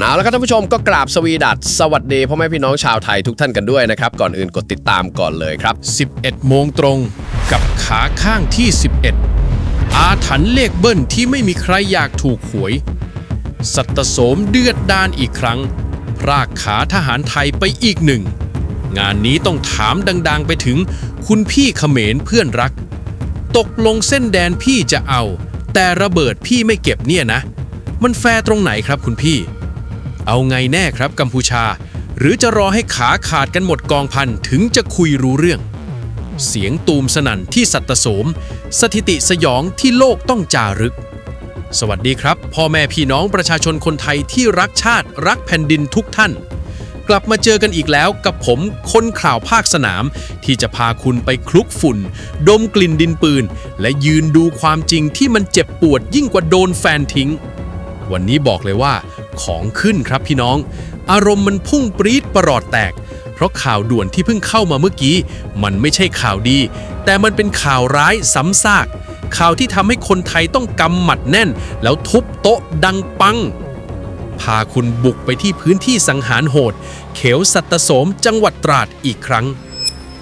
เอาละครับท่านผู้ชมก็กราบสวีดัสสวัสดีพ่อแม่พี่น้องชาวไทยทุกท่านกันด้วยนะครับ ก่อนอื่นกดติดตามก่อนเลยครับ 11 โมงตรงกับขาข้างที่ 11 อาถรรพ์เลขเบิ้ลที่ไม่มีใครอยากถูกหวย สัตตโสมเดือดดานอีกครั้ง พรากขาทหารไทยไปอีกหนึ่ง งานนี้ต้องถามดังๆไปถึงคุณพี่เขมรเพื่อนรัก ตกลงเส้นแดนพี่จะเอา แต่ระเบิดพี่ไม่เก็บเนี่ยนะ มันแฟร์ตรงไหนครับคุณพี่ เอาไงแน่ครับกัมพูชา หรือจะรอให้ขาขาดกันหมดกองพันถึงจะคุยรู้เรื่อง เสียงตูมสนั่นที่สัตตโสม สถิติสยองที่โลกต้องจารึก สวัสดีครับ พ่อแม่พี่น้องประชาชนคนไทยที่รักชาติรักแผ่นดินทุกท่าน กลับมาเจอกันอีกแล้วกับผมคนข่าวภาคสนาม ที่จะพาคุณไปคลุกฝุ่น ดมกลิ่นดินปืน และยืนดูความจริงที่มันเจ็บปวดยิ่งกว่าโดนแฟนทิ้ง วันนี้บอกเลยว่า ของขึ้นครับพี่น้อง อารมณ์มันพุ่งปรี๊ดประหลอดแตก เพราะข่าวด่วนที่เพิ่งเข้ามาเมื่อกี้ มันไม่ใช่ข่าวดี แต่มันเป็นข่าวร้ายซ้ำซาก ข่าวที่ทำให้คนไทยต้องกำหมัดแน่น แล้วทุบโต๊ะดังปังพาคุณบุกไปที่พื้นที่สังหารโหด เขวสัตตโสมจังหวัดตราดอีกครั้ง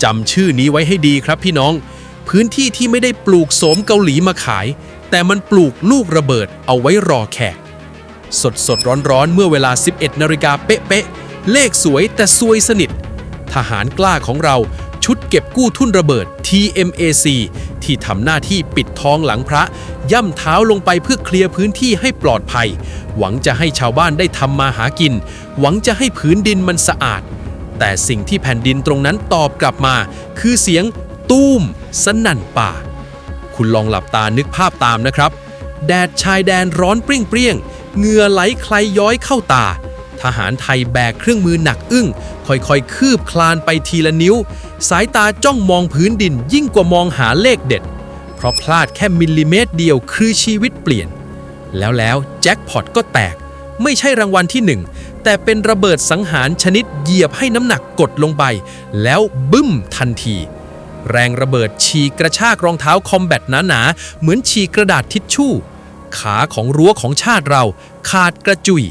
จำชื่อนี้ไว้ให้ดีครับพี่น้อง พื้นที่ที่ไม่ได้ปลูกโสมเกาหลีมาขาย แต่มันปลูกลูกระเบิดเอาไว้รอแขก สดสดร้อนร้อนๆ เมื่อเวลา 11นาฬิกาเป๊ะๆ เลขสวยแต่ซวยสนิท ทหารกล้าของเราชุดเก็บกู้ทุ่นระเบิด TMAC ที่ทำหน้าที่ปิดทองหลังพระ ย่ำเท้าลงไปเพื่อเคลียร์พื้นที่ให้ปลอดภัย หวังจะให้ชาวบ้านได้ทำมาหากิน หวังจะให้พื้นดินมันสะอาด แต่สิ่งที่แผ่นดินตรงนั้นตอบกลับมา คือเสียงตูมสนั่นป่า คุณลองหลับตานึกภาพตามนะครับ แดดชายแดนร้อนเปรี้ยงเปรี้ยงๆ เหงื่อไหลใครย้อยเข้าตา ทหารไทยแบกเครื่องมือหนักอึ้ง ค่อยๆ คืบคลานไปทีละนิ้ว สายตาจ้องมองพื้นดินยิ่งกว่ามองหาเลขเด็ด เพราะพลาดแค่มิลลิเมตรเดียวคือชีวิตเปลี่ยน แล้วแล้วแจ็คพอตก็แตก ไม่ใช่รางวัลที่หนึ่งแต่เป็นระเบิดสังหารชนิดเหยียบให้น้ำหนักกดลงไป แล้วบึ้มทันทีแรงระเบิดฉีกกระชากรองเท้าคอมแบทหนาๆ เหมือนฉีกกระดาษทิชชู่ ขาของรั้วของชาติเราขาดกระจุย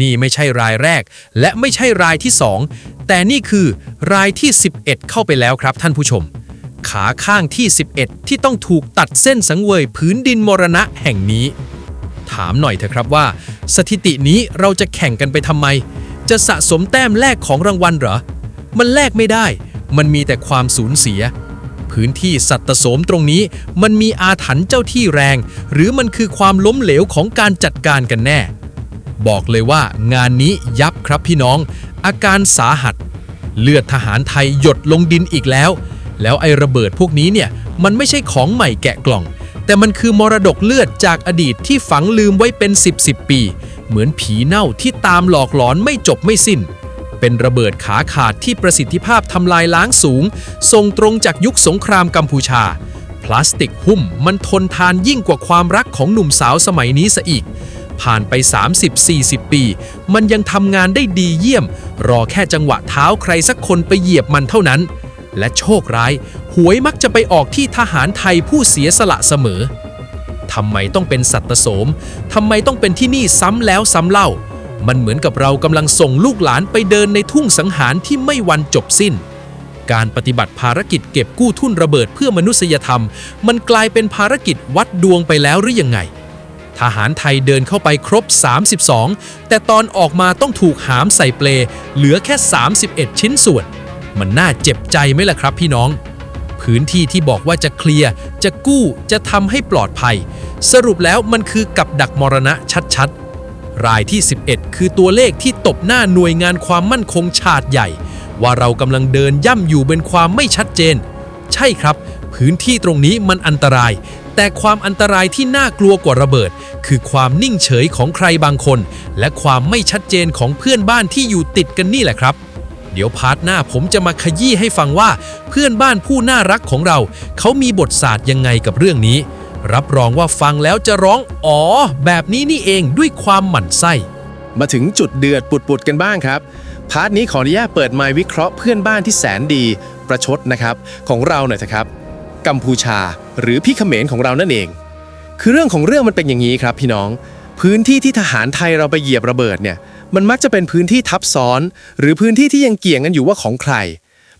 นี่ไม่ใช่รายแรก และไม่ใช่รายที่2แต่นี่คือรายที่ 11 เข้าไปแล้วครับท่านผู้ชม ขาข้างที่ 11 ที่ต้องถูกตัดเส้นสังเวยพื้นดินมรณะแห่งนี้ ถามหน่อยเถอะครับว่า สถิตินี้เราจะแข่งกันไปทำไม จะสะสมแต้มแลกของรางวัลเหรอ มันแลกไม่ได้ มันมีแต่ความสูญเสีย พื้นที่สัตตโสมตรงนี้ มันมีอาถรรพ์เจ้าที่แรง หรือมันคือความล้มเหลวของการจัดการกันแน่ บอกเลยว่างานนี้ยับครับพี่น้อง อาการสาหัส เลือดทหารไทยหยดลงดินอีกแล้ว แล้วไอ้ระเบิดพวกนี้เนี่ยมันไม่ใช่ของใหม่แกะกล่อง แต่มันคือมรดกเลือดจากอดีตที่ฝังลืมไว้เป็น 10บสปี เหมือนผีเน่าที่ตามหลอกหลอนไม่จบไม่สิ้น เป็นระเบิดขาขาดที่ประสิทธิภาพทำลายล้างสูง ส่งตรงจากยุคสงครามกัมพูชา พลาสติกหุ้มมันทนทานยิ่งกว่าความรักของหนุ่มสาวสมัยนี้ซะอีก ผ่านไป 30-40 ปี มันยังทำงานได้ดีเยี่ยม รอแค่จังหวะเท้าใครสักคนไปเหยียบมันเท่านั้น และโชคร้าย หวยมักจะไปออกที่ทหารไทยผู้เสียสละเสมอทำไมต้องเป็นสัตตโสมทำไมต้องเป็นที่นี่ซ้ำแล้วซ้ำเล่า มันเหมือนกับเรากำลังส่งลูกหลานไปเดินในทุ่งสังหารที่ไม่วันจบสิ้น การปฏิบัติภารกิจเก็บกู้ทุ่นระเบิดเพื่อมนุษยธรรม มันกลายเป็นภารกิจวัดดวงไปแล้วหรือยังไง ทหารไทยเดินเข้าไปครบ 32 แต่ตอนออกมาต้องถูกหามใส่เปล เหลือแค่ 31 ชิ้นส่วน มันน่าเจ็บใจไหมล่ะครับพี่น้องพื้นที่ที่บอกว่าจะเคลียร์ จะกู้ จะทำให้ปลอดภัย สรุปแล้วมันคือกับดักมรณะชัด รายที่ 11 คือตัวเลขที่ตบหน้าหน่วยงานความมั่นคงชาติใหญ่ ว่าเรากำลังเดินย่ำอยู่บนความไม่ชัดเจน ใช่ครับ พื้นที่ตรงนี้มันอันตราย แต่ความอันตรายที่น่ากลัวกว่าระเบิด คือความนิ่งเฉยของใครบางคน และความไม่ชัดเจนของเพื่อนบ้านที่อยู่ติดกันนี่แหละครับเดี๋ยวพาร์ทหน้าผมจะมาขยี้ให้ฟังว่า เพื่อนบ้านผู้น่ารักของเรา เขามีบทศาสตร์ยังไงกับเรื่องนี้ รับรองว่าฟังแล้วจะร้องอ๋อ แบบนี้นี่เองด้วยความหมั่นไส้ มาถึงจุดเดือดปุดๆกันบ้างครับ พาร์ทนี้ขออนุญาตเปิดไมค์วิเคราะห์เพื่อนบ้านที่แสนดีประชดนะครับ ของเราหน่อยนะครับ กัมพูชา หรือพี่เขมรของเรานั่นเอง คือเรื่องของเรื่องมันเป็นอย่างนี้ครับพี่น้อง พื้นที่ที่ทหารไทยเราไปเหยียบระเบิดเนี่ยมันมักจะเป็นพื้นที่ทับซ้อน หรือพื้นที่ที่ยังเกี่ยงกันอยู่ว่าของใคร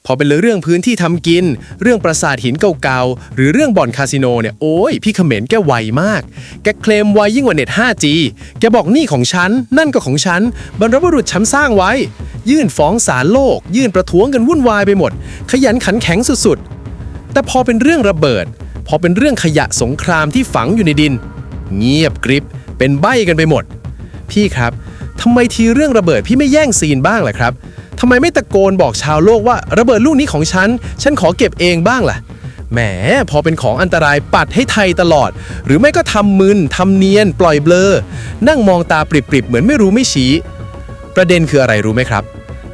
พอเป็นเรื่องพื้นที่ทำกิน เรื่องปราสาทหินเก่าๆ หรือเรื่องบ่อนคาสิโนเนี่ย โอ้ย พี่เขมรแกไวมาก แกเคลมไวยิ่งกว่าเน็ต 5G แกบอกนี่ของฉัน นั่นก็ของฉัน บรรพบุรุษฉันสร้างไว้ ยื่นฟ้องศาลโลก ยื่นประท้วงกันวุ่นวายไปหมด ขยันขันแข็งสุดๆ แต่พอเป็นเรื่องระเบิด พอเป็นเรื่องขยะสงครามที่ฝังอยู่ในดิน เงียบกริบ เป็นใบกันไปหมด พี่ครับทำไมทีเรื่องระเบิดพี่ไม่แย่งซีนบ้างล่ะครับทำไมไม่ตะโกนบอกชาวโลกว่าระเบิดลูกนี้ของฉัน ฉันขอเก็บเองบ้างล่ะ แหม พอเป็นของอันตรายปัดให้ไทยตลอด หรือไม่ก็ทำมึนทำเนียน ปล่อยเบลอ นั่งมองตาปริบๆ เหมือนไม่รู้ไม่ชี้ ประเด็นคืออะไรรู้ไหมครับ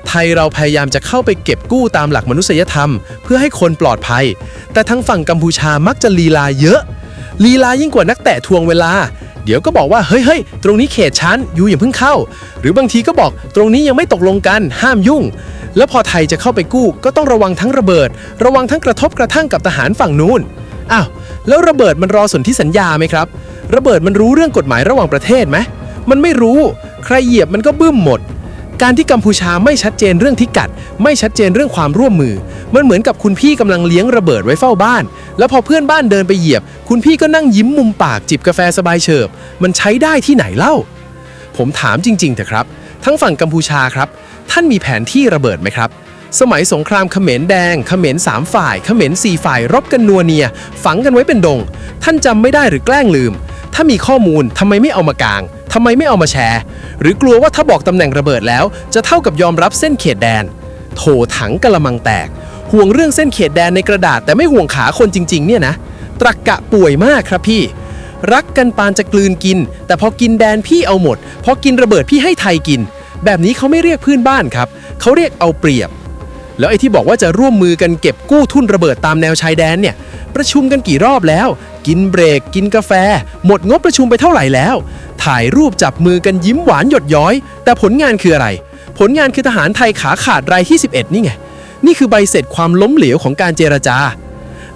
ไทยเราพยายามจะเข้าไปเก็บกู้ตามหลักมนุษยธรรม เพื่อให้คนปลอดภัย แต่ทางฝั่งกัมพูชามักจะลีลาเยอะ ลีลายิ่งกว่านักแตะทวงเวลา เดี๋ยวก็บอกว่าเฮ้ยเฮ้ยตรงนี้เขตชั้นอยู่อย่าเพิ่งเข้า หรือบางทีก็บอกตรงนี้ยังไม่ตกลงกันห้ามยุ่ง แล้วพอไทยจะเข้าไปกู้ ก็ต้องระวังทั้งระเบิด ระวังทั้งกระทบกระทั่งกับทหารฝั่งนู้นอ้าวแล้วระเบิดมันรอสนธิสัญญาไหมครับ ระเบิดมันรู้เรื่องกฎหมายระหว่างประเทศไหมมันไม่รู้ ใครเหยียบมันก็บึ้มหมด การที่กัมพูชาไม่ชัดเจนเรื่องทิกัด ไม่ชัดเจนเรื่องความร่วมมือ มันเหมือนกับคุณพี่กำลังเลี้ยงระเบิดไว้เฝ้าบ้าน แล้วพอเพื่อนบ้านเดินไปเหยียบ คุณพี่ก็นั่งยิ้มมุมปากจิบกาแฟสบายเฉิบ มันใช้ได้ที่ไหนเล่า ผมถามจริงๆเถอะครับ ทั้งฝั่งกัมพูชาครับ ท่านมีแผนที่ระเบิดไหมครับสมัยสงครามเขมรแดง เขมรสามฝ่าย เขมรสี่ฝ่าย รบกันนัวเนีย ฝังกันไว้เป็นดง ท่านจำไม่ได้หรือแกล้งลืม ถ้ามีข้อมูลทำไมไม่เอามากางทำไมไม่เอามาแชร์ หรือกลัวว่าถ้าบอกตำแหน่งระเบิดแล้ว จะเท่ากับยอมรับเส้นเขตแดน โถถังกะละมังแตก ห่วงเรื่องเส้นเขตแดนในกระดาษ แต่ไม่ห่วงขาคนจริง ๆ เนี่ยนะ ตรักกะป่วยมากครับพี่ รักกันปานจะกลืนกิน แต่พอกินแดนพี่เอาหมด พอกินระเบิดพี่ให้ไทยกิน แบบนี้เขาไม่เรียกเพื่อนบ้านครับ เขาเรียกเอาเปรียบ แล้วไอ้ที่บอกว่าจะร่วมมือกันเก็บกู้ทุนระเบิดตามแนวชายแดนเนี่ย ประชุมกันกี่รอบแล้ว กินเบรก กินกาแฟ หมดงบประชุมไปเท่าไหร่แล้ว ถ่ายรูปจับมือกันยิ้มหวานหยดย้อย แต่ผลงานคืออะไร ผลงานคือทหารไทยขาขาดรายที่ 11 นี่ไง นี่คือใบเสร็จความล้มเหลวของการเจรจา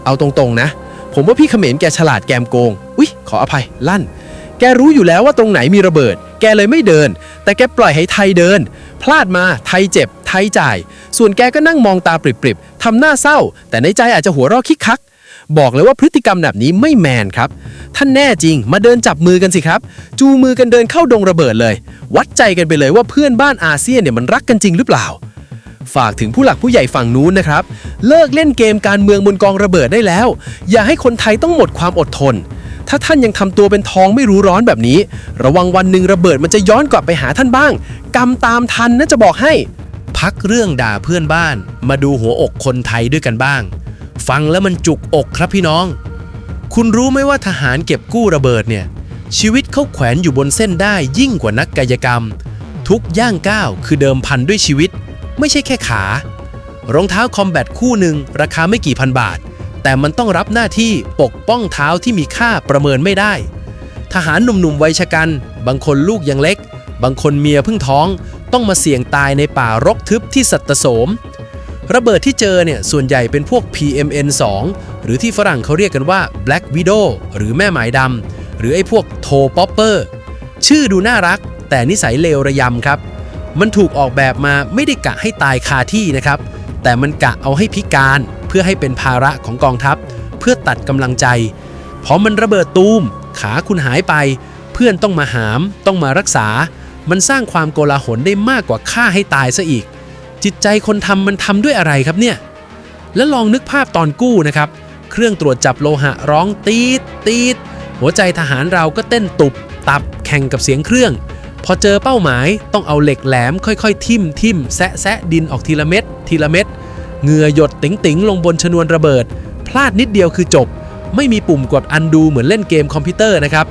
เอาตรงๆนะ ผมว่าพี่เขมรแกฉลาดแกมโกง อุ๊ย ขออภัย ลั่น แกรู้อยู่แล้วว่าตรงไหนมีระเบิด แกเลยไม่เดิน แต่แกปล่อยให้ไทยเดิน พลาดมาไทยเจ็บ ไทยจ่าย ส่วนแกก็นั่งมองตาปริบๆทำหน้าเศร้า แต่ในใจอาจจะหัวเราะคิกคัก บอกเลยว่าพฤติกรรมแบบนี้ไม่แมนครับ ท่านแน่จริงมาเดินจับมือกันสิครับ จูมือกันเดินเข้าดงระเบิดเลย วัดใจกันไปเลยว่าเพื่อนบ้านอาเซียนเนี่ยมันรักกันจริงหรือเปล่า ฝากถึงผู้หลักผู้ใหญ่ฝั่งนู้นนะครับ เลิกเล่นเกมการเมืองบนกองระเบิดได้แล้ว อย่าให้คนไทยต้องหมดความอดทนถ้าท่านยังทำตัวเป็นทองไม่รู้ร้อนแบบนี้ ระวังวันหนึ่งระเบิดมันจะย้อนกลับไปหาท่านบ้าง กรรมตามทันนะจะบอกให้ พักเรื่องด่าเพื่อนบ้าน มาดูหัวอกคนไทยด้วยกันบ้าง ฟังแล้วมันจุกอกครับพี่น้อง คุณรู้ไหมว่าทหารเก็บกู้ระเบิดเนี่ย ชีวิตเขาแขวนอยู่บนเส้นได้ยิ่งกว่านักกายกรรม ทุกย่างก้าวคือเดิมพันด้วยชีวิต ไม่ใช่แค่ขารองเท้าคอมแบทคู่หนึ่งราคาไม่กี่พันบาท แต่มันต้องรับหน้าที่ปกป้องเท้าที่มีค่าประเมินไม่ได้ ทหารหนุ่มๆวัยชะกัน บางคนลูกยังเล็ก บางคนเมียเพิ่งท้อง ต้องมาเสี่ยงตายในป่ารกทึบที่สัตโสม ระเบิดที่เจอเนี่ยส่วนใหญ่เป็นพวก PMN 2 หรือที่ฝรั่งเขาเรียกกันว่า Black Widow หรือแม่หมายดำหรือไอ้พวกโทป๊อปเปอร์ชื่อดูน่ารัก แต่นิสัยเลวระยำครับ มันถูกออกแบบมาไม่ได้กะให้ตายคาที่นะครับ แต่มันกะเอาให้พิการเพื่อให้เป็นภาระของกองทัพ เพื่อตัดกำลังใจพอมันระเบิดตูม ขาคุณหายไป เพื่อนต้องมาหาม ต้องมารักษา มันสร้างความโกลาหลได้มากกว่าฆ่าให้ตายซะอีก จิตใจคนทำมันทำด้วยอะไรครับเนี่ย แล้วลองนึกภาพตอนกู้นะครับ เครื่องตรวจจับโลหะร้องตีดตีดหัวใจทหารเราก็เต้นตุบตับแข่งกับเสียงเครื่อง พอเจอเป้าหมายต้องเอาเหล็กแหลมค่อยๆ ทิ่มทิ่มแซะแซะดินออกทีละเม็ดทีละเม็ดเหงื่อหยดติ๋งติ๋งลงบนชนวนระเบิด พลาดนิดเดียวคือจบ ไม่มีปุ่มกดอันดูเหมือนเล่นเกมคอมพิวเตอร์นะครับ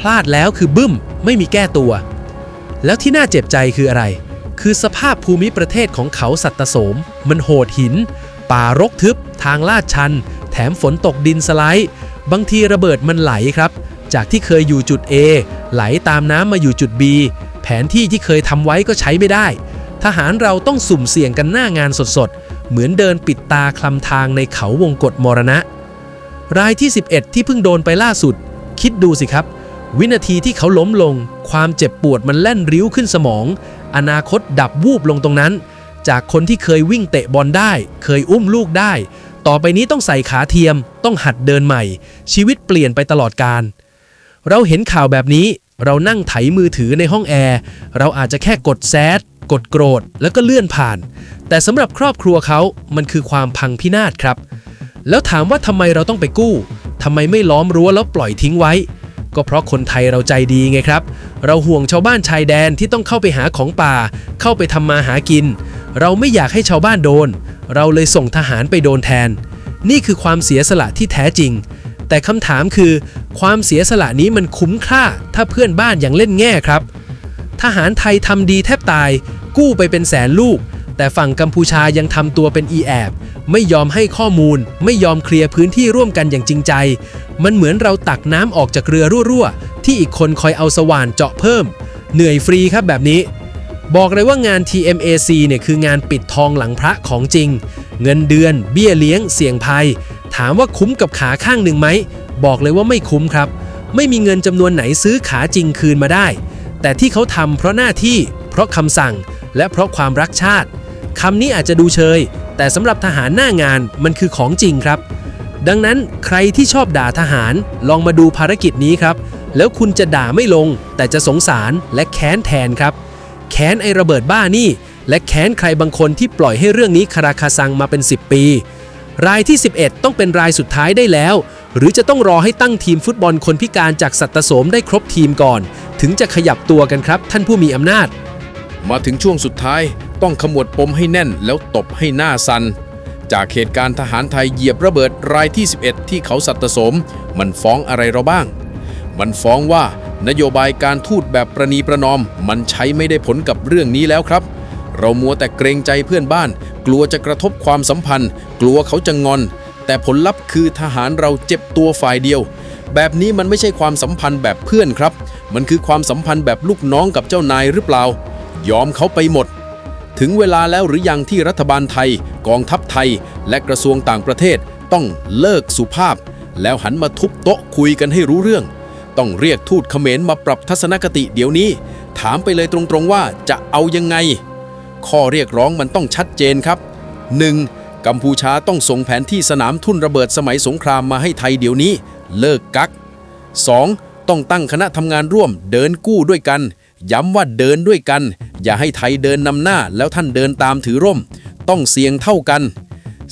พลาดแล้วคือบึ้ม ไม่มีแก้ตัว แล้วที่น่าเจ็บใจคืออะไร คือสภาพภูมิประเทศของเขาสัตตโสม มันโหดหิน ป่ารกทึบ ทางลาดชัน แถมฝนตกดินสไลด์บางทีระเบิดมันไหลครับ จากที่เคยอยู่จุด A ไหลตามน้ำมาอยู่จุด B แผนที่ที่เคยทำไว้ก็ใช้ไม่ได้ ทหารเราต้องสุ่มเสี่ยงกันหน้างานสดๆ เหมือนเดินปิดตาคลำทางในเขาวงกฏมรณะ รายที่ 11 ที่เพิ่งโดนไปล่าสุด คิดดูสิครับ วินาทีที่เขาล้มลง ความเจ็บปวดมันแล่นริ้วขึ้นสมอง อนาคตดับวูบลงตรงนั้น จากคนที่เคยวิ่งเตะบอลได้ เคยอุ้มลูกได้ ต่อไปนี้ต้องใส่ขาเทียม ต้องหัดเดินใหม่ ชีวิตเปลี่ยนไปตลอดการ เราเห็นข่าวแบบนี้ เรานั่งไถมือถือในห้องแอร์เราอาจจะแค่กดแซดกดโกรธแล้วก็เลื่อนผ่าน แต่สำหรับครอบครัวเขา มันคือความพังพินาศครับ แล้วถามว่าทำไมเราต้องไปกู้ทำไมไม่ล้อมรั้วแล้วปล่อยทิ้งไว้ ก็เพราะคนไทยเราใจดีไงครับ เราห่วงชาวบ้านชายแดนที่ต้องเข้าไปหาของป่า เข้าไปทำมาหากิน เราไม่อยากให้ชาวบ้านโดน เราเลยส่งทหารไปโดนแทน นี่คือความเสียสละที่แท้จริง แต่คำถามคือ ความเสียสละนี้มันคุ้มค่า ถ้าเพื่อนบ้านอย่างเล่นแง่ครับ ทหารไทยทำดีแทบตาย กู้ไปเป็นแสนลูก แต่ฝั่งกัมพูชายังทำตัวเป็นอีแอบไม่ยอมให้ข้อมูล ไม่ยอมเคลียร์พื้นที่ร่วมกันอย่างจริงใจ มันเหมือนเราตักน้ำออกจากเรือรั่วๆ ที่อีกคนคอยเอาสว่านเจาะเพิ่ม เหนื่อยฟรีครับแบบนี้ บอกเลยว่างาน TMAC เนี่ยคืองานปิดทองหลังพระของจริง เงินเดือน เบี้ยเลี้ยง เสี่ยงภัย ถามว่าคุ้มกับขาข้างหนึ่งไหม บอกเลยว่าไม่คุ้มครับ ไม่มีเงินจำนวนไหนซื้อขาจริงคืนมาได้ แต่ที่เขาทำเพราะหน้าที่ เพราะคำสั่ง และเพราะความรักชาติ คำนี้อาจจะดูเชย แต่สำหรับทหารหน้างานมันคือของจริงครับ ดังนั้นใครที่ชอบด่าทหารลองมาดูภารกิจนี้ครับ แล้วคุณจะด่าไม่ลง แต่จะสงสารและแค้นแทนครับ แค้นไอระเบิดบ้านี่ และแค้นใครบางคนที่ปล่อยให้เรื่องนี้คาราคาซังมาเป็น 10 ปี รายที่ 11 ต้องเป็นรายสุดท้ายได้แล้ว หรือจะต้องรอให้ตั้งทีมฟุตบอลคนพิการจากสัตว์โสมได้ครบทีมก่อน ถึงจะขยับตัวกันครับ ท่านผู้มีอำนาจ มาถึงช่วงสุดท้ายต้องขมวดปมให้แน่นแล้วตบให้หน้าสัน จากเหตุการณ์ทหารไทยเหยียบระเบิดรายที่ 11 ที่เขาสัตสม มันฟ้องอะไรเราบ้าง มันฟ้องว่านโยบายการทูตแบบประนีประนอม มันใช้ไม่ได้ผลกับเรื่องนี้แล้วครับ เรามัวแต่เกรงใจเพื่อนบ้าน กลัวจะกระทบความสัมพันธ์ กลัวเขาจะงอน แต่ผลลัพธ์คือทหารเราเจ็บตัวฝ่ายเดียว แบบนี้มันไม่ใช่ความสัมพันธ์แบบเพื่อนครับ มันคือความสัมพันธ์แบบลูกน้องกับเจ้านายหรือเปล่า ยอมเขาไปหมด ถึงเวลาแล้วหรือยังที่รัฐบาลไทย กองทัพไทย และกระทรวงต่างประเทศต้องเลิกสุภาพ แล้วหันมาทุบโต๊ะคุยกันให้รู้เรื่อง ต้องเรียกทูตเขมรมาปรับทัศนคติเดี๋ยวนี้ ถามไปเลยตรงๆว่าจะเอายังไง ข้อเรียกร้องมันต้องชัดเจนครับ 1. กัมพูชาต้องส่งแผนที่สนามทุ่นระเบิดสมัยสงครามมาให้ไทยเดี๋ยวนี้ เลิกกัก 2. ต้องตั้งคณะทำงานร่วมเดินกู้ด้วยกัน ย้ำว่าเดินด้วยกัน อย่าให้ไทยเดินนำหน้าแล้วท่านเดินตามถือร่ม ต้องเสี่ยงเท่ากัน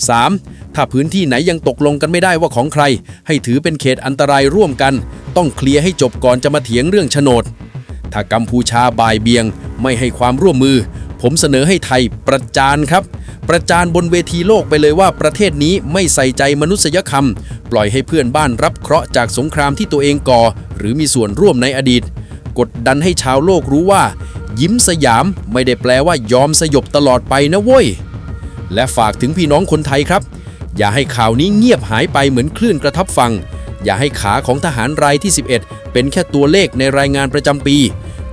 3. ถ้าพื้นที่ไหนยังตกลงกันไม่ได้ว่าของใคร ให้ถือเป็นเขตอันตรายร่วมกัน ต้องเคลียร์ให้จบก่อนจะมาเถียงเรื่องโฉนด ถ้ากัมพูชาบ่ายเบียง ไม่ให้ความร่วมมือ ผมเสนอให้ไทยประจานครับประจานบนเวทีโลกไปเลยว่าประเทศนี้ไม่ใส่ใจมนุษยธรรม ปล่อยให้เพื่อนบ้านรับเคราะห์จากสงครามที่ตัวเองก่อ หรือมีส่วนร่วมในอดีต กดดันให้ชาวโลกรู้ว่า ยิ้มสยามไม่ได้แปลว่ายอมสยบตลอดไปนะเว้ย และฝากถึงพี่น้องคนไทยครับ อย่าให้ข่าวนี้เงียบหายไปเหมือนคลื่นกระทับฟัง อย่าให้ขาของทหารรายที่ 11 เป็นแค่ตัวเลขในรายงานประจำปี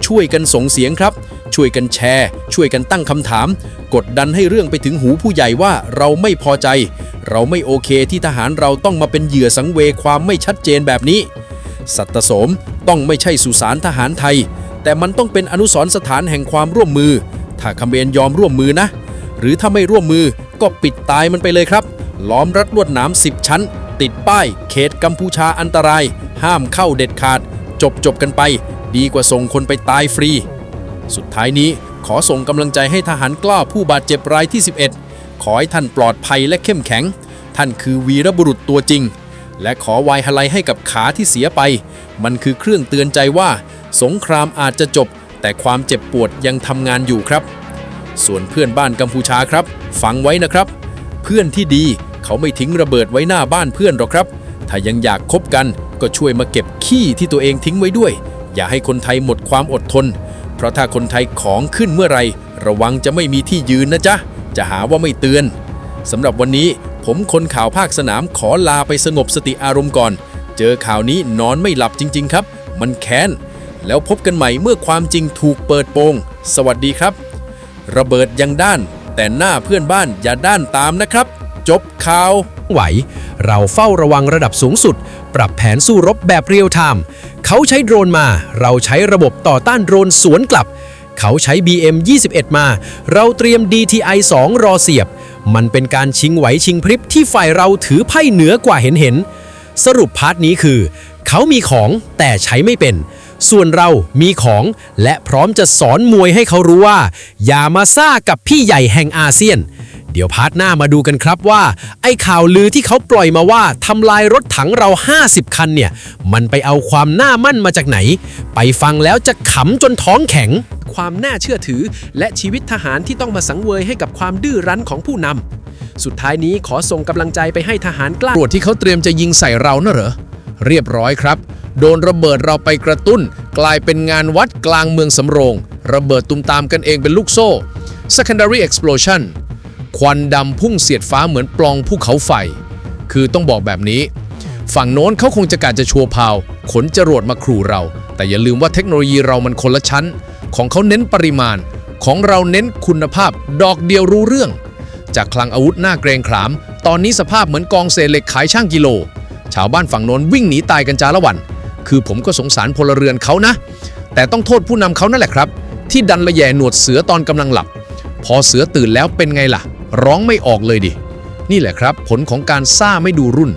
ช่วยกันส่งเสียงครับ ช่วยกันแชร์ ช่วยกันตั้งคำถาม กดดันให้เรื่องไปถึงหูผู้ใหญ่ว่าเราไม่พอใจ เราไม่โอเคที่ทหารเราต้องมาเป็นเหยื่อสังเวยความไม่ชัดเจนแบบนี้สัตโสม ต้องไม่ใช่สุสานทหารไทย แต่มันต้องเป็นอนุสรสถานแห่งความร่วมมือ ถ้าเมรยอมร่วมมือนะ หรือถ้าไม่ร่วมมือก็ปิดตายมันไปเลยครับ ล้อมรัดลวดหนาม10 ชั้น ติดป้าย เขตกัมพูชาอันตราย ห้ามเข้าเด็ดขาด จบจบกันไป ดีกว่าส่งคนไปตายฟรี สุดท้ายนี้ขอส่งกำลังใจให้ทหารกล้าผู้บาดเจ็บรายที่ 11 ขอให้ท่านปลอดภัยและเข้มแข็ง ท่านคือวีรบุรุษตัวจริง และขอวายฮลัยให้กับขาที่เสียไป มันคือเครื่องเตือนใจว่า สงครามอาจจะจบ แต่ความเจ็บปวดยังทำงานอยู่ครับ ส่วนเพื่อนบ้านกัมพูชาครับ ฟังไว้นะครับ เพื่อนที่ดีเขาไม่ทิ้งระเบิดไว้หน้าบ้านเพื่อนหรอกครับ ถ้ายังอยากคบกันก็ช่วยมาเก็บขี้ที่ตัวเองทิ้งไว้ด้วย อย่าให้คนไทยหมดความอดทน เพราะถ้าคนไทยของขึ้นเมื่อไหรระวังจะไม่มีที่ยืนนะจ๊ะจะหาว่าไม่เตือนสำหรับวันนี้ ผมคนข่าวภาคสนามขอลาไปสงบสติอารมณ์ก่อน เจอข่าวนี้นอนไม่หลับจริง ๆ ครับ มันแค้น แล้วพบกันใหม่เมื่อความจริงถูกเปิดโปง สวัสดีครับ ระเบิดยังด้าน แต่หน้าเพื่อนบ้านอย่าด้านตามนะครับ จบข่าว ไหว เราเฝ้าระวังระดับสูงสุด ปรับแผนสู้รบแบบเรียลไทม์เขาใช้โดรนมา เราใช้ระบบต่อต้านโดรนสวนกลับ เขาใช้ BM 21 มา เราเตรียม DTI 2 รอเสียบ มันเป็นการชิงไหวชิงพริบที่ฝ่ายเราถือไพ่เหนือกว่าเห็นเห็น สรุปพาร์ทนี้คือ เขามีของแต่ใช้ไม่เป็น ส่วนเรามีของและพร้อมจะสอนมวยให้เขารู้ว่า อย่ามาซ่ากับพี่ใหญ่แห่งอาเซียน เดี๋ยวพาร์ทหน้ามาดูกันครับว่า ไอ้ข่าวลือที่เขาปล่อยมาว่าทำลายรถถังเรา 50 คันเนี่ย มันไปเอาความน่ามั่นมาจากไหน ไปฟังแล้วจะขำจนท้องแข็ง ความน่าเชื่อถือ และชีวิตทหารที่ต้องมาสังเวยให้กับความดื้อรั้นของผู้นำสุดท้ายนี้ขอส่งกำลังใจไปให้ทหารกล้าตรวจที่เขาเตรียมจะยิงใส่เราน่ะเหรอเรียบร้อยครับ โดนระเบิดเราไปกระตุ้น กลายเป็นงานวัดกลางเมืองสำโรง ระเบิดตุมตามกันเองเป็นลูกโซ่ secondary explosion ควันดำพุ่งเสียดฟ้าเหมือนปล่องภูเขาไฟ คือต้องบอกแบบนี้ ฝั่งโน้นเขาคงจะกาจะชัวพาว ขนจรวดมาขู่เรา แต่อย่าลืมว่าเทคโนโลยีเรามันคนละชั้น ของเขาเน้นปริมาณ ของเราเน้นคุณภาพ ดอกเดียวรู้เรื่อง จากคลังอาวุธหน้าเกรงขาม ตอนนี้สภาพเหมือนกองเศษเหล็กขายช่างกิโล ชาวบ้านฝั่งโน้นวิ่งหนีตายกันจาละวัน คือผมก็สงสารพลเรือนเขานะ แต่ต้องโทษผู้นำเขานั่นแหละครับ ที่ดันละแย่หนวดเสือตอนกำลังหลับพอเสือตื่นแล้วเป็นไงล่ะ ร้องไม่ออกเลยดิ นี่แหละครับ ผลของการซ่าไม่ดูรุ่น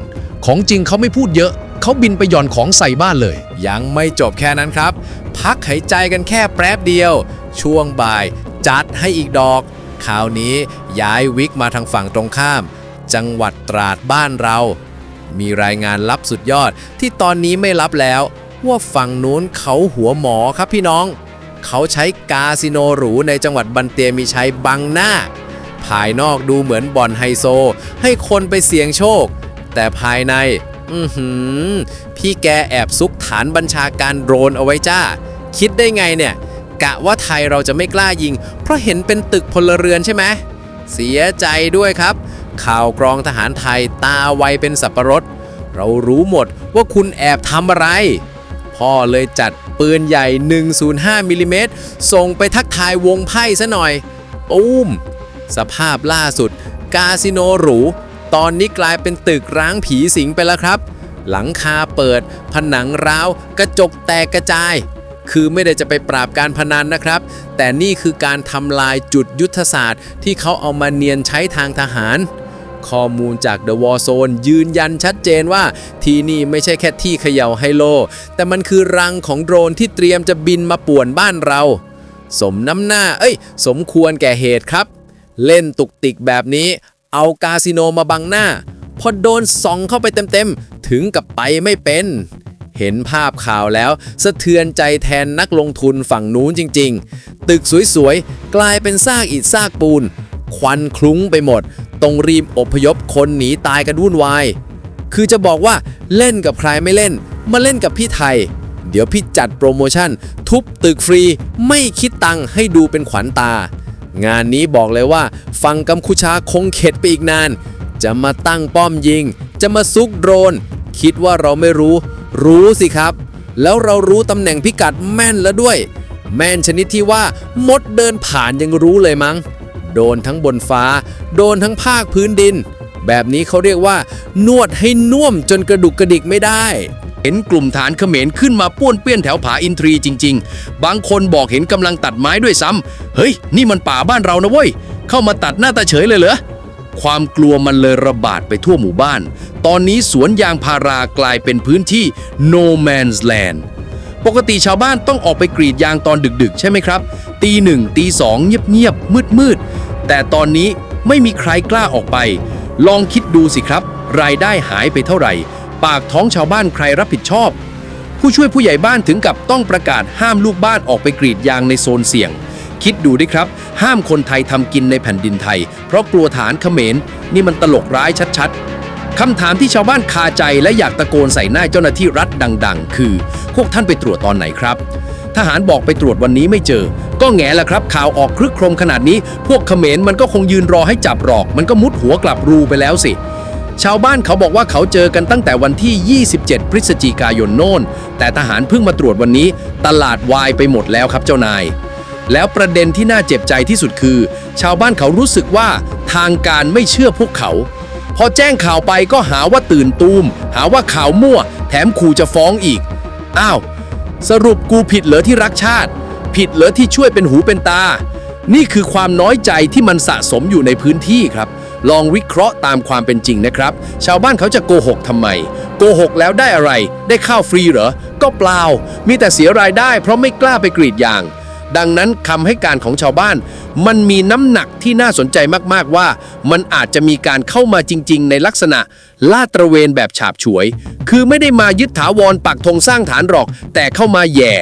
ของจริงเขาไม่พูดเยอะ เขาบินไปหย่อนของใส่บ้านเลย ยังไม่จบแค่นั้นครับ พักหายใจกันแค่แป๊บเดียว ช่วงบ่ายจัดให้อีกดอก คราวนี้ย้ายวิกมาทางฝั่งตรงข้าม จังหวัดตราดบ้านเรา มีรายงานลับสุดยอดที่ตอนนี้ไม่ลับแล้ว ว่าฝั่งนู้นเขาหัวหมอครับพี่น้อง เขาใช้กาสิโนหรูในจังหวัดบันเตียมีชัยบังหน้า ภายนอกดูเหมือนบ่อนไฮโซ ให้คนไปเสี่ยงโชค แต่ภายใน อือหือ พี่แกแอบซุกฐานบัญชาการโดรนเอาไว้จ้า คิดได้ไงเนี่ย กะว่าไทยเราจะไม่กล้ายิง เพราะเห็นเป็นตึกพลเรือนใช่ไหม เสียใจด้วยครับ ข่าวกรองทหารไทยตาไวเป็นสับประรด เรารู้หมดว่าคุณแอบทำอะไร พ่อเลยจัดปืนใหญ่ 105มิลลิเมตรส่งไปทักทายวงไพ่ซะหน่อย ตูม สภาพล่าสุด กาสิโนหรู ตอนนี้กลายเป็นตึกร้างผีสิงไปแล้วครับ หลังคาเปิด ผนังร้าว กระจกแตกกระจาย คือไม่ได้จะไปปราบการพนันนะครับ แต่นี่คือการทำลายจุดยุทธศาสตร์ ที่เขาเอามาเนียนใช้ทางทหารข้อมูลจาก The War Zone ยืนยันชัดเจนว่า ที่นี่ไม่ใช่แค่ที่เขย่าไฮโล แต่มันคือรังของโดรนที่เตรียมจะบินมาป่วนบ้านเรา สมน้ำหน้า เอ้ย สมควรแก่เหตุครับ เล่นตุกติกแบบนี้ เอากาสิโนมาบังหน้า พอโดนส่องเข้าไปเต็มๆ ถึงกับไปไม่เป็น เห็นภาพข่าวแล้ว สะเทือนใจแทนนักลงทุนฝั่งนู้นจริง ๆ ตึกสวยๆ กลายเป็นซากอิฐซากปูน ควันคลุ้งไปหมดต้องรีบอพยพคนหนีตายกันวุ่นวาย คือจะบอกว่าเล่นกับใครไม่เล่น มาเล่นกับพี่ไทย เดี๋ยวพี่จัดโปรโมชั่น ทุบตึกฟรีไม่คิดตังค์ให้ดูเป็นขวัญตา งานนี้บอกเลยว่าฟังกัมคูชาคงเข็ดไปอีกนาน จะมาตั้งป้อมยิง จะมาซุกโดรน คิดว่าเราไม่รู้ รู้สิครับ แล้วเรารู้ตำแหน่งพิกัดแม่นแล้วด้วย แม่นชนิดที่ว่ามดเดินผ่านยังรู้เลยมั้ง โดนทั้งบนฟ้า โดนทั้งภาคพื้นดิน แบบนี้เขาเรียกว่า นวดให้น่วมจนกระดุกกระดิกไม่ได้เห็นกลุ่มฐานเขมรขึ้นมาป้วนเปี้ยนแถวผาอินทรีจริง ๆ บางคนบอกเห็นกำลังตัดไม้ด้วยซ้ำเฮ้ย นี่มันป่าบ้านเรานะเว้ย เข้ามาตัดหน้าตาเฉยเลยเหรอ ความกลัวมันเลยระบาดไปทั่วหมู่บ้าน ตอนนี้สวนยางพารากลายเป็นพื้นที่ no man's land ปกติชาวบ้านต้องออกไปกรีดยางตอนดึกๆ ใช่ไหมครับ ตีหนึ่งตีสองเงียบๆมืดๆแต่ตอนนี้ไม่มีใครกล้าออกไป ลองคิดดูสิครับ รายได้หายไปเท่าไหร่ ปากท้องชาวบ้านใครรับผิดชอบ ผู้ช่วยผู้ใหญ่บ้านถึงกับต้องประกาศห้ามลูกบ้านออกไปกรีดยางในโซนเสี่ยง คิดดูดิครับ ห้ามคนไทยทำกินในแผ่นดินไทย เพราะกลัวฐานเขมร นี่มันตลกร้ายชัดๆคำถามที่ชาวบ้านคาใจและอยากตะโกนใส่หน้าเจ้าหน้าที่รัฐดัง ๆ คือ พวกท่านไปตรวจตอนไหนครับ ทหารบอกไปตรวจวันนี้ไม่เจอ ก็แง่ละครับ ข่าวออกครึกโครมขนาดนี้ พวกเขมรมันก็คงยืนรอให้จับหรอก มันก็มุดหัวกลับรูไปแล้วสิชาวบ้านเขาบอกว่าเขาเจอกันตั้งแต่วันที่ 27 พฤศจิกายนโน่น แต่ทหารเพิ่งมาตรวจวันนี้ ตลาดวายไปหมดแล้วครับเจ้านาย แล้วประเด็นที่น่าเจ็บใจที่สุดคือ ชาวบ้านเขารู้สึกว่าทางการไม่เชื่อพวกเขา พอแจ้งข่าวไปก็หาว่าตื่นตูม หาว่าข่าวมั่ว แถมขู่จะฟ้องอีก อ้าว สรุปกูผิดเหรอที่รักชาติ ผิดเหรอที่ช่วยเป็นหูเป็นตา นี่คือความน้อยใจที่มันสะสมอยู่ในพื้นที่ครับ ลองวิเคราะห์ตามความเป็นจริงนะครับ ชาวบ้านเขาจะโกหกทำไม โกหกแล้วได้อะไร ได้ข้าวฟรีเหรอ ก็เปล่า มีแต่เสียรายได้เพราะไม่กล้าไปกรีดยาง ดังนั้นคำให้การของชาวบ้าน มันมีน้ำหนักที่น่าสนใจมากๆว่า มันอาจจะมีการเข้ามาจริง ๆ ในลักษณะ ลาดตระเวนแบบฉาบฉวย คือไม่ได้มายึดถาวรปักธงสร้างฐานหรอก แต่เข้ามาแย่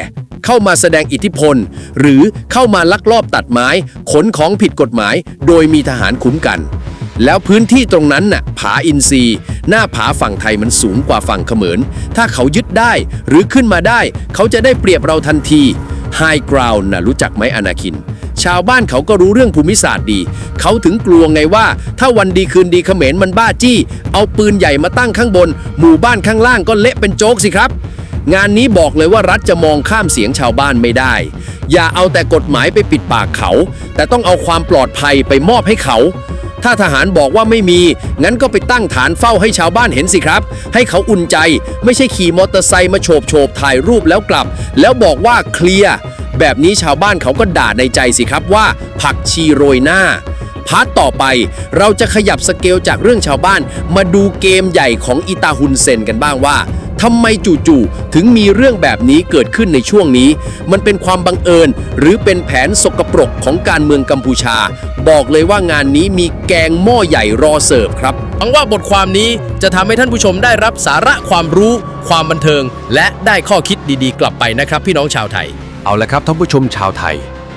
เข้ามาแสดงอิทธิพล หรือเข้ามาลักลอบตัดไม้ ขนของผิดกฎหมาย โดยมีทหารคุ้มกัน แล้วพื้นที่ตรงนั้นน่ะผาอินทรีหน้าผาฝั่งไทยมันสูงกว่าฝั่งเขมร ถ้าเขายึดได้หรือขึ้นมาได้ เขาจะได้เปรียบเราทันที High Ground นะรู้จักไหมอนาคิน ชาวบ้านเขาก็รู้เรื่องภูมิศาสตร์ดี เขาถึงกลัวไงว่า ถ้าวันดีคืนดีเขมรมันบ้าจี้ เอาปืนใหญ่มาตั้งข้างบน หมู่บ้านข้างล่างก็เละเป็นโจ๊กสิครับ งานนี้บอกเลยว่ารัฐจะมองข้ามเสียงชาวบ้านไม่ได้ อย่าเอาแต่กฎหมายไปปิดปากเขา แต่ต้องเอาความปลอดภัยไปมอบให้เขา ถ้าทหารบอกว่าไม่มี งั้นก็ไปตั้งฐานเฝ้าให้ชาวบ้านเห็นสิครับ ให้เขาอุ่นใจ ไม่ใช่ขี่มอเตอร์ไซค์มาโฉบโฉบถ่ายรูปแล้วกลับ แล้วบอกว่าเคลียร์แบบนี้ชาวบ้านเขาก็ด่าในใจสิครับว่า ผักชีโรยหน้า พาร์ทต่อไป เราจะขยับสเกลจากเรื่องชาวบ้าน มาดูเกมใหญ่ของอิตาฮุนเซนกันบ้างว่าทำไมจู่ๆถึงมีเรื่องแบบนี้เกิดขึ้นในช่วงนี้ มันเป็นความบังเอิญ หรือเป็นแผนสกปรกของการเมืองกัมพูชา บอกเลยว่างานนี้มีแกงหม้อใหญ่รอเสิร์ฟครับหวังว่าบทความนี้จะทำให้ท่านผู้ชมได้รับสาระความรู้ ความบันเทิง และได้ข้อคิดดีๆ กลับไปนะครับ พี่น้องชาวไทย เอาละครับท่านผู้ชมชาวไทย